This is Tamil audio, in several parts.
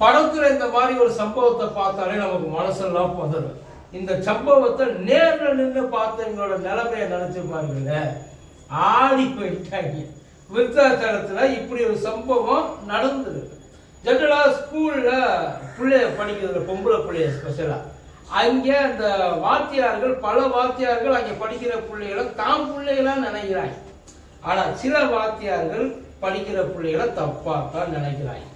படத்துல இந்த மாதிரி ஒரு சம்பவத்தை பார்த்தாலே நமக்கு மனசெல்லாம் பதறும். இந்த சம்பவத்தை நேரில் நின்று பார்த்தவங்களோட நிலைமையை நினைச்சு பாருங்களேன் ஆடி போயிட்டாங்க. விருத்தாச்சலத்துல இப்படி ஒரு சம்பவம் நடந்தது. ஜென்ரலாக ஸ்கூலில் பிள்ளைய படிக்கிறதுல பொம்பளை பிள்ளைய ஸ்பெஷலாக அங்கே அந்த வாத்தியார்கள் பல வாத்தியார்கள் அங்கே படிக்கிற பிள்ளைகளை தாம் பிள்ளைகளாக நினைக்கிறாங்க. ஆனால் சில வாத்தியார்கள் படிக்கிற பிள்ளைகளை தப்பாக தான் நினைக்கிறாங்க.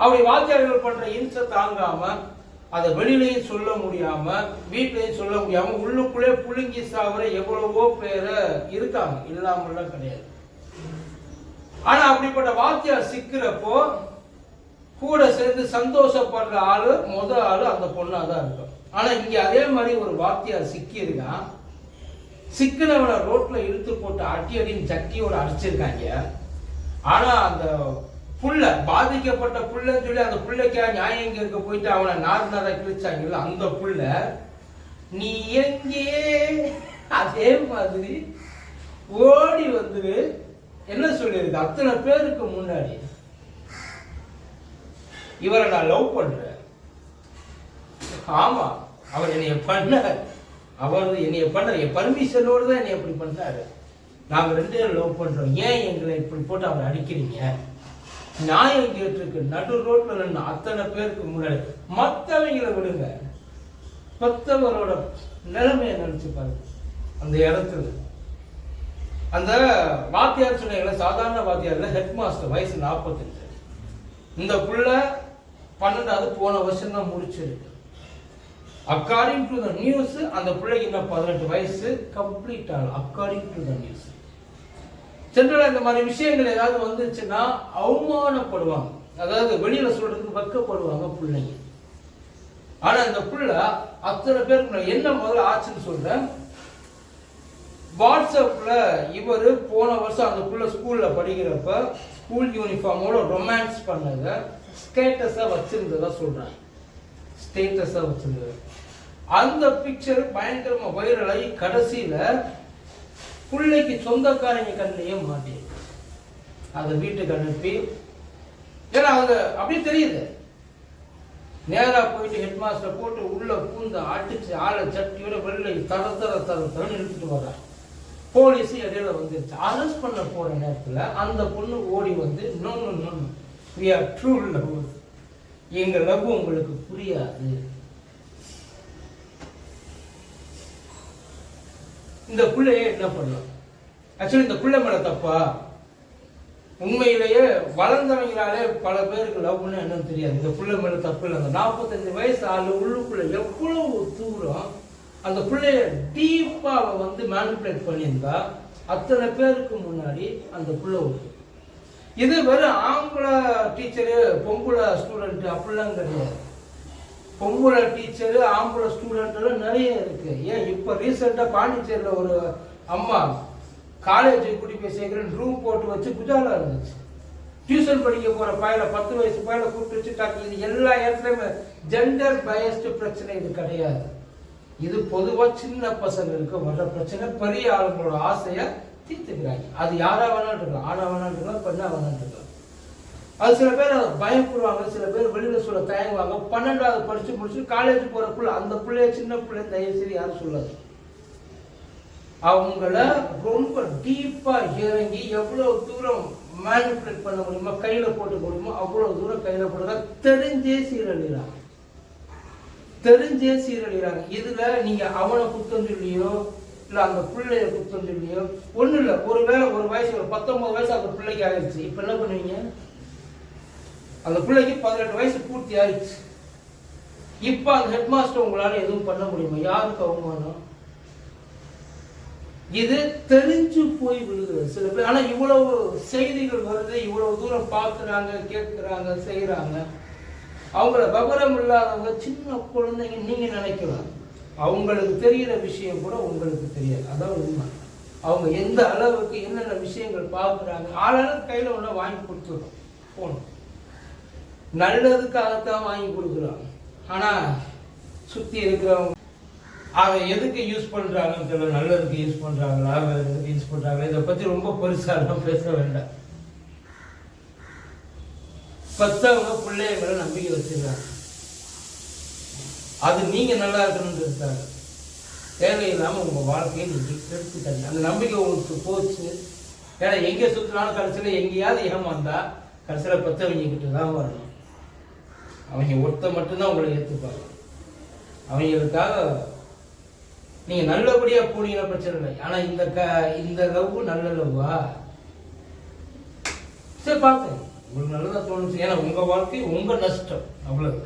அப்படி வாத்தியார்கள் பண்ற இன்சை தாங்காம அதை வெளியிலையும் சொல்ல முடியாம வீட்லையும் சொல்ல முடியாம உள்ளுக்குள்ளே புழுங்கி சாகுற எவ்வளவோ பேரை இருக்காங்க. இல்லாமல்லாம் கிடையாது. ஆனா அப்படிப்பட்ட வாத்தியார் சிக்கிறப்போ கூட சேர்ந்து சந்தோஷப்படுற ஆளு முத ஆளு அந்த பொண்ணா தான் இருக்கும். ஆனா இங்க அதே மாதிரி ஒரு வாத்தியார் சிக்கியிருக்கான். சிக்கினவனை ரோட்ல இழுத்து போட்டு அடி அடின்னு சட்டியோட அடிச்சிருக்காங்க. ஆனா அந்த புள்ள பாதிக்கப்பட்ட புள்ளன்னு சொல்லி அந்த புள்ளைக்கா நியாயம் கேட்க போயிட்டு அவனை நார் கிழிச்சாங்கல்ல அந்த புள்ள நீ எங்கே? அதே மாதிரி ஓடி வந்து என்ன சொல்லியிருக்கு? அத்தனை பேருக்கு முன்னாடி இவரை நான் லவ் பண்றேன். ஆமா அவர் என்னைய பண்ணார். அவர் என்னைய பண்ண என் பர்மிஷனோடு தான் என்னை எப்படி பண்ணாரு நாங்கள் ரெண்டு பேரும் லவ் பண்றோம். ஏன் எங்களை இப்படி போட்டு அவரை அடிக்கிறீங்க? நியாயம் கேட்டிருக்கு. நடு ரோட்ல நின்று அத்தனை பேருக்கு முன்னாடி. மற்றவங்களை விடுங்க. மற்றவரோட நிலைமையை நினைச்சு பாருங்க. அந்த இடத்துல. அந்த வாத்தியார் சொன்னீங்களா சாதாரண வாத்தியார்ல ஹெட் மாஸ்டர் வயசு நாற்பத்தஞ்சு. இந்த புள்ள பன்னெண்டாவது போன வருஷம் தான் முடிச்சிருக்கு. அக்கார்டிங் டு த நியூஸ் அந்த பிள்ளைக்கு இன்னும் பதினெட்டு வயசு கம்ப்ளீட் ஆகல. அக்கார்டிங் டு த நியூஸ் ஜென்ரலாக இந்த மாதிரி விஷயங்கள் ஏதாவது வந்துச்சுன்னா அவமானப்படுவாங்க. அதாவது வெளியில சொல்றதுக்கு வெக்கப்படுவாங்க பிள்ளைங்க. ஆனா இந்த புள்ள அத்தனை பேருக்கு நான் என்ன முதல்ல ஆச்சுன்னு சொல்றேன். வாட்ஸ்அப்ல இவர் போன வருஷம் அந்த புள்ள ஸ்கூல்ல படிக்கிறப்ப ஸ்கூல் யூனிஃபார்மோட ரொமான்ஸ் பண்ணத ஸ்டேட்டஸா வச்சிருந்ததா சொல்றாங்க ஸ்டேட்டஸா வச்சிருந்தது. அந்த பிக்சர் பயங்கரமா வைரலாகி கடைசியில பிள்ளைக்கு சொந்தக்காரங்க கண்ணையே மாட்டேன் அதை வீட்டுக்கு அனுப்பி ஏன்னா அவங்க அப்படியே தெரியுது. நேராக போயிட்டு ஹெட் மாஸ்டர் போட்டு உள்ள பூந்து அடிச்சு ஆளை சட்டியோட வெளில தர தர தர தரன்னு இழுத்துட்டு வர்றாங்க போலீஸ் இடையில வந்துருச்சு. அரெஸ்ட் பண்ண போற நேரத்தில் அந்த பொண்ணு ஓடி வந்து no no no we are true love எங்கள் லவ் உங்களுக்கு புரியாது. இந்த பிள்ளைய என்ன பண்ணலாம் ஆக்சுவலி இந்த பிள்ளை மேல தப்பா? உண்மையிலேயே வளர்ந்தவங்களாலே பல பேருக்கு லவ்னு என்னன்னு தெரியாது. இந்த பிள்ளை மேல தப்பு இல்லை அந்த நாற்பத்தஞ்சு வயசு ஆளு உள்ளுக்குள்ள எவ்வளவு தூரம் அந்த பிள்ளைய டீப்பாக அவ வந்து மேனிப்புலேட் பண்ணியிருந்தா அத்தனை பேருக்கு முன்னாடி அந்த பிள்ளை ஓடும் இது வெறும் ஆம்பளை டீச்சரு பொம்பளை ஸ்டூடெண்ட்டு அப்படிலாம் கிடையாது. பொம்பளை டீச்சரு ஆம்பளை ஸ்டூடெண்ட்லாம் நிறைய இருக்கு. ஏன் இப்போ ரீசெண்டாக பாண்டிச்சேரியில் ஒரு அம்மா காலேஜுக்கு கூட்டி போய் சேர்க்குறேன் ரூம் போட்டு வச்சு குஜாலா இருந்துச்சு. டியூஷன் படிக்க போகிற பயில பத்து வயசு பயில கூப்பிட்டு வச்சு இது எல்லா இடத்துலையுமே ஜெண்டர் பயஸ்டு பிரச்சனை இது கிடையாது. இது பொதுவாக சின்ன பசங்களுக்கு வர்ற பிரச்சனை. பெரிய ஆளுங்களோட ஆசையை தீர்த்துக்கிறாங்க. அது யாராக வேணாலும் இருக்கலாம். ஆணாக வேணாலும் இருக்கலாம் பெண்ணா வேணாலும் இருக்கலாம். அது சில பேர் பயப்படுவாங்க சில பேர் வெளியில் சொல்ல தயங்குவாங்க. பன்னெண்டாவது படித்து முடிச்சு காலேஜ் போகிற பிள்ளை அந்த பிள்ளைய சின்ன பிள்ளை தயவு செய்து யாரும் சொல்லாது. அவங்கள ரொம்ப டீப்பாக இறங்கி எவ்வளோ தூரம் மேனிப்புலேட் பண்ண முடியுமோ கையில் போட்டு முடியுமோ அவ்வளோ தூரம் கையில் போடுறதா தெரிஞ்சே சீரழிகிறாங்க தெரிஞ்சே சீரழிகிறாங்க இதில் நீங்கள் அவனை குத்தம் சொல்லியோ இல்லை அந்த பிள்ளைய குத்தம் சொல்லியோ ஒன்றும் இல்லை. ஒரு ஒருவேளை ஒரு வயசு ஒரு பத்தொன்பது வயசு அந்த பிள்ளைக்கு ஆயிடுச்சு. இப்போ என்ன பண்ணுவீங்க? அந்த பிள்ளைக்கு பதினெட்டு வயசு பூர்த்தி ஆயிடுச்சு. இப்போ அந்த ஹெட் மாஸ்டர் உங்களால் எதுவும் பண்ண முடியுமா? யாருக்கு அவமானம்? இது தெரிஞ்சு போய் விழுகிறது. சில பேர் ஆனால் இவ்வளவு செய்திகள் வருது இவ்வளவு தூரம் பார்க்குறாங்க கேட்குறாங்க செய்கிறாங்க. அவங்கள விவரம் இல்லாதவங்க சின்ன குழந்தைங்க நீங்கள் நினைக்கலாம். அவங்களுக்கு தெரிகிற விஷயம் கூட உங்களுக்கு தெரியாது. அதான் உண்மை. அவங்க எந்த அளவுக்கு என்னென்ன விஷயங்கள் பார்க்குறாங்க ஆளாளுக்கு கையில் ஒன்று வாங்கி கொடுத்துடும் போகணும். நல்லதுக்காகத்தான் வாங்கி கொடுக்குறான் ஆனால் சுற்றி இருக்கிறவங்க அதை எதுக்கு யூஸ் பண்ணுறாங்கன்னு தெரியல. நல்லதுக்கு யூஸ் பண்ணுறாங்களா வேறு எதுக்கு யூஸ் பண்ணுறாங்களா இதை பற்றி ரொம்ப பெருசாலாம் பேச வேண்டாம். பத்தவங்க பிள்ளைய மேலே நம்பிக்கை வச்சுருக்காங்க அது நீங்கள் நல்லா இருக்கணும்னு இருக்காங்க தேவையில்லாமல் உங்கள் வாழ்க்கையை நீங்கள் எடுத்துக்காங்க அந்த நம்பிக்கை உங்களுக்கு போச்சு. ஏன்னா எங்கே சுற்றினாலும் கடைசியில் எங்கேயாவது ஏமாந்தா கடைசியில் பத்தவங்க கிட்ட தான் வரணும். அவங்க ஒருத்த மட்டும்தான் உங்களை ஏற்றுப்பாங்க அவங்களுக்காக நீங்க நல்லபடியா போனீங்கன்னா பிரச்சனை இல்லை. ஆனா இந்த க இந்த லவ் நல்ல லவ்வா சரி பார்த்தேன் உங்களுக்கு நல்லதா தோணுச்சு. ஏன்னா உங்க வாழ்க்கை உங்கள் நஷ்டம். அவ்வளவு